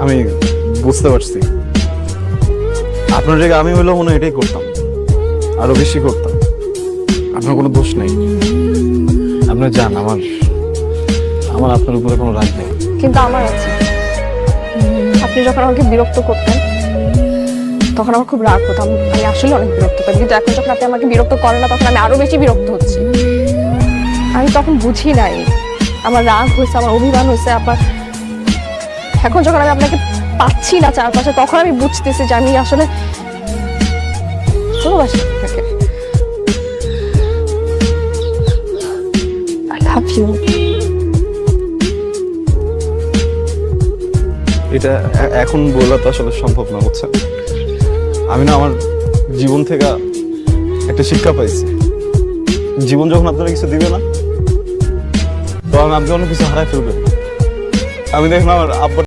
আমি বুঝতে পারছি। আপনার জায়গায় আমি হইলেও মনে এটাই করতাম। আরও বেশি করতাম। আপনার কোনো দোষ নেই। আপনার যান, আমার আমার আপনার উপরে কোনো রাগ নেই। কিন্তু আমার আছে। আপনি যখন আমাকে বিরক্ত করতেন, তখন আমার খুব রাগ হতো। আমি আসলে অনেক বিরক্ত পাই কিন্তু এখন যখন আপনি আমাকে বিরক্ত করেন না, তখন আমি আরও বেশি বিরক্ত হচ্ছি। আমি তখন বুঝি নাই। আমার রাগ হয়েছে, আমার অভিমান হয়েছে, আবার এখন যখন আমি আপনাকে পাচ্ছি না চারপাশে, তখন আমি বুঝতেছি যে আমি আসলে ভালোবাসি এটা এখন বলা তো আসলে সম্ভব না, বুঝছেন? আমি না আমার জীবন থেকে একটা শিক্ষা পাইছি। জীবন যখন আপনারা কিছু দিবে না তো আমি আপনি অনেক কিছু হারাই ফেলবেন। আমি দেখলাম আমার আব্বা